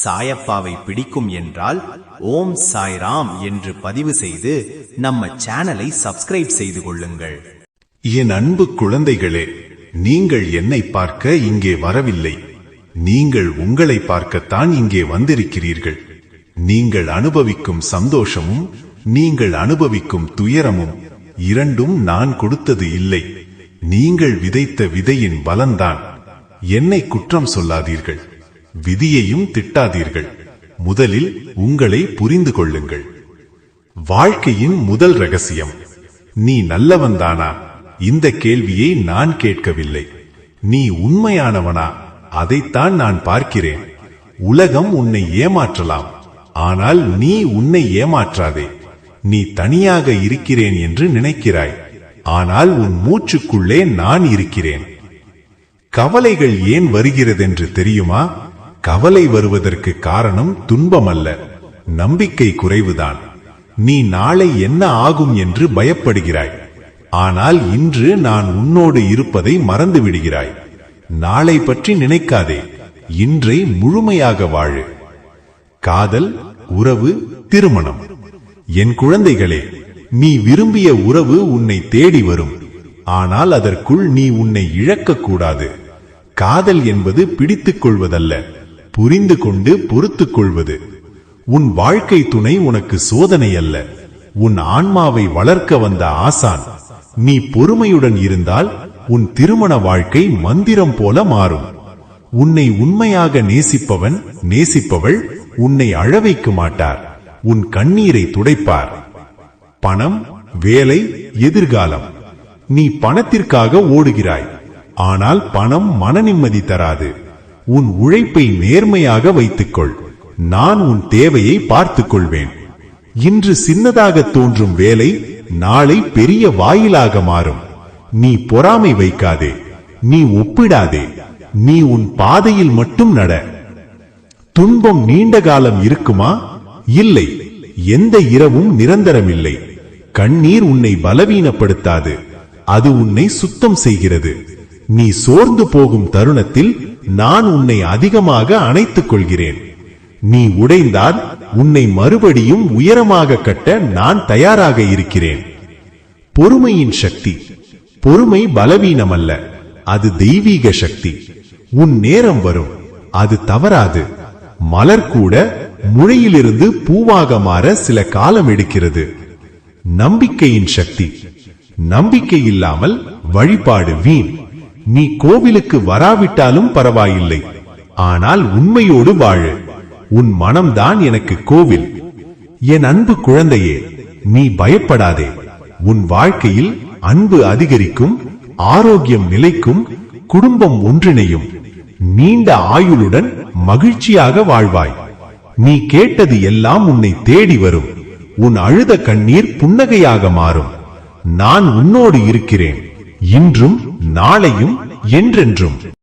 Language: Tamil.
சாயப்பாவை பிடிக்கும் என்றால் ஓம் சாய்ராம் என்று பதிவு செய்து நம்ம சேனலை சப்ஸ்கிரைப் செய்து கொள்ளுங்கள். என் அன்பு குழந்தைகளே நீங்கள் என்னை பார்க்க இங்கே வரவில்லை. நீங்கள் உங்களை பார்க்கத்தான் இங்கே வந்திருக்கிறீர்கள். நீங்கள் அனுபவிக்கும் சந்தோஷமும் நீங்கள் அனுபவிக்கும் துயரமும் இரண்டும் நான் கொடுத்தது இல்லை. நீங்கள் விதைத்த விதையின் பலன்தான். என்னை குற்றம் சொல்லாதீர்கள். விதியையும் திட்டாதீர்கள். முதலில் உங்களை புரிந்து கொள்ளுங்கள். வாழ்க்கையின் முதல் ரகசியம் நீ நல்லவன்தானா? இந்த கேள்வியை நான் கேட்கவில்லை. நீ உண்மையானவனா? அதைத்தான் நான் பார்க்கிறேன். உலகம் உன்னை ஏமாற்றலாம். ஆனால் நீ உன்னை ஏமாற்றாதே. நீ தனியாக இருக்கிறேன் என்று நினைக்கிறாய். ஆனால் உன் மூச்சுக்குள்ளே நான் இருக்கிறேன். கவலைகள் ஏன் வருகிறதென்று தெரியுமா? கவலை வருவதற்கு காரணம் துன்பமல்ல. நம்பிக்கை குறைவுதான். நீ நாளை என்ன ஆகும் என்று பயப்படுகிறாய். ஆனால் இன்று நான் உன்னோடு இருப்பதை மறந்து விடுகிறாய். நாளை பற்றி நினைக்காதே. இன்றை முழுமையாக வாழு. காதல் உறவு திருமணம். என் குழந்தைகளே நீ விரும்பிய உறவு உன்னை தேடி வரும். ஆனால் அதற்குள் நீ உன்னை இழக்கக்கூடாது. காதல் என்பது பிடித்துக் கொள்வதல்ல. புரிந்து கொண்டு பொறுத்துக் கொள்வது. உன் வாழ்க்கை துணை உனக்கு சோதனை அல்ல உன் ஆன்மாவை வளர்க்க வந்த ஆசான் நீ பொறுமையுடன் இருந்தால் உன் திருமண வாழ்க்கை மந்திரம் போல மாறும். உன்னை உண்மையாக நேசிப்பவன் நேசிப்பவள் உன்னை அழவைக்க மாட்டார். உன் கண்ணீரை துடைப்பார். பணம் வேலை எதிர்காலம். நீ பணத்திற்காக ஓடுகிறாய். ஆனால் பணம் மன நிம்மதி தராது. உன் உழைப்பை நேர்மையாக வைத்துக்கொள். நான் உன் தேவையை பார்த்துக் கொள்வேன் இன்று சின்னதாக தோன்றும் வேலை நாளை பெரிய வாயிலாக மாறும். நீ பொறாமை வைக்காதே. நீ ஒப்பிடாதே. நீ உன் பாதையில் மட்டும் நட. துன்பம் நீண்ட காலம் இருக்குமா? இல்லை. எந்த இரவும் நிரந்தரமில்லை. கண்ணீர் உன்னை பலவீனப்படுத்தாது. அது உன்னை சுத்தம் செய்கிறது. நீ சோர்ந்து போகும் தருணத்தில் நான் உன்னை அதிகமாக அணைத்துக் கொள்கிறேன். நீ உடைந்தால் உன்னை மறுபடியும் உயரமாக கட்ட நான் தயாராக இருக்கிறேன். பொறுமையின் சக்தி பொறுமை பலவீனமல்ல அது தெய்வீக சக்தி. உன் நேரம் வரும் அது தவறாது. மலர் கூட முளையிலிருந்து பூவாக மாற சில காலம் எடுக்கிறது. நம்பிக்கையின் சக்தி நம்பிக்கை இல்லாமல் வழிபாடு வீண். நீ கோவிலுக்கு வராவிட்டாலும் பரவாயில்லை. ஆனால் உண்மையோடு வாழு. உன் மனம்தான் எனக்கு கோவில். என் அன்பு குழந்தையே நீ பயப்படாதே. உன் வாழ்க்கையில் அன்பு அதிகரிக்கும் ஆரோக்கியம் நிலைக்கும் குடும்பம் ஒன்றிணையும். நீண்ட ஆயுளுடன் மகிழ்ச்சியாக வாழ்வாய். நீ கேட்டது எல்லாம் உன்னை தேடி வரும். உன் அழுத கண்ணீர் புன்னகையாக மாறும். நான் உன்னோடு இருக்கிறேன். இன்றும் நாளையும் என்றென்றும்.